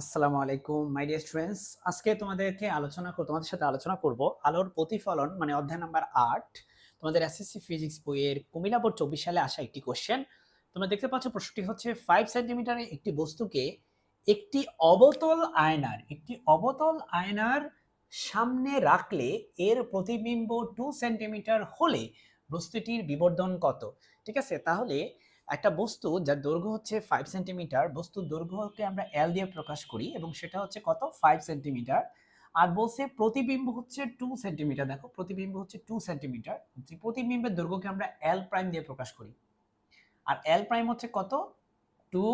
আসসালামু আলাইকুম my dear students আজকে তোমাদেরকে আলোচনা তোমাদের সাথে আলোচনা করব আলোর প্রতিফলন মানে অধ্যায় নাম্বার আট। তোমাদের এসএসসি ফিজিক্স বইয়ের কুমিল্লা বোর্ড চব্বিশ সালে আসা একটি কোশ্চেন তোমরা দেখতে পাচ্ছ প্রশ্নটি হচ্ছে ফাইভ সেন্টিমিটারের একটি বস্তুকে একটি অবতল আয়নার, একটি অবতল আয়নার সামনে রাখলে এর প্রতিবিম্ব টু সেন্টিমিটার হলে বস্তুটির বিবর্ধন কত? ঠিক আছে? তাহলে একটা বস্তু যার দৈর্ঘ্য হচ্ছে ফাইভ সেন্টিমিটার বস্তুর দৈর্ঘ্যকে আমরা এল দিয়ে প্রকাশ করি এবং সেটা হচ্ছে কত? ফাইভ সেন্টিমিটার আর বলছে প্রতিবিম্ব হচ্ছে টু সেন্টিমিটার দেখো, প্রতিবিম্ব হচ্ছে টু সেন্টিমিটার প্রতিবিম্বের দৈর্ঘ্যকে আমরা এল প্রাইম দিয়ে প্রকাশ করি। আর এল প্রাইম হচ্ছে কত? টু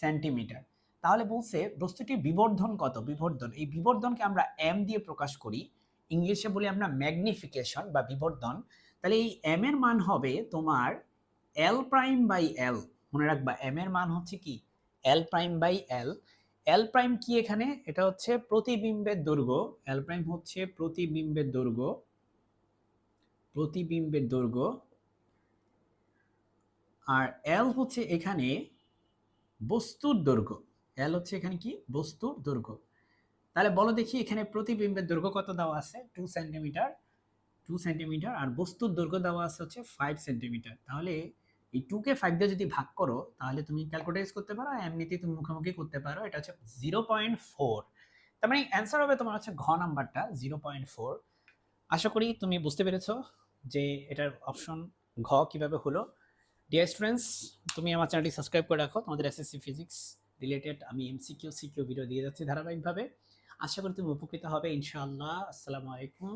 সেন্টিমিটার তাহলে বলছে বস্তুটির বিবর্ধন কত? বিবর্ধন। এই বিবর্ধনকে আমরা এম দিয়ে প্রকাশ করি। ইংলিশে বলি আমরা ম্যাগনিফিকেশন বা বিবর্ধন। তাহলে এই এম এর মান হবে তোমার এল প্রাইম বাই এল মনে রাখবা এম এর মান হচ্ছে কি? L prime by L L prime কি এখানে? এটা হচ্ছে প্রতিবিম্বের দৈর্ঘ্য এল প্রাইম হচ্ছে প্রতিবিম্বের দৈর্ঘ্য প্রতিবিম্বের দৈর্ঘ্য, আর এল হচ্ছে এখানে বস্তুর দৈর্ঘ্য এল হচ্ছে এখানে কি? বস্তুর দৈর্ঘ্য। তাহলে বলো দেখি এখানে প্রতিবিম্বের দৈর্ঘ্য কত দেওয়া আছে? টু সেন্টিমিটার টু সেন্টিমিটার আর বস্তুর দৈর্ঘ্য দেওয়া আছে হচ্ছে ফাইভ সেন্টিমিটার তাহলে এই টুকে ফাইভ দিয়ে যদি ভাগ করো, তাহলে তুমি ক্যালকুলেট করতে পারো এমনিতেই তুমি মুখোমুখি করতে পারো, এটা হচ্ছে জিরো পয়েন্ট ফোর তার মানে অ্যান্সার হবে তোমার হচ্ছে ঘ নাম্বারটা জিরো পয়েন্ট ফোর আশা করি তুমি বুঝতে পেরেছ যে এটার অপশন ঘ কীভাবে হলো। ডিয়ার স্টুডেন্টস তুমি আমার চ্যানেলটি সাবস্ক্রাইব করে রাখো, তোমাদের এসএসসি ফিজিক্স রিলেটেড আমি এমসিকিউ সিকিউ ভিডিও দিয়ে যাচ্ছি ধারাবাহিকভাবে। আশা করি তুমি উপকৃত হবে, ইনশাআল্লাহ। আসসালামু আলাইকুম।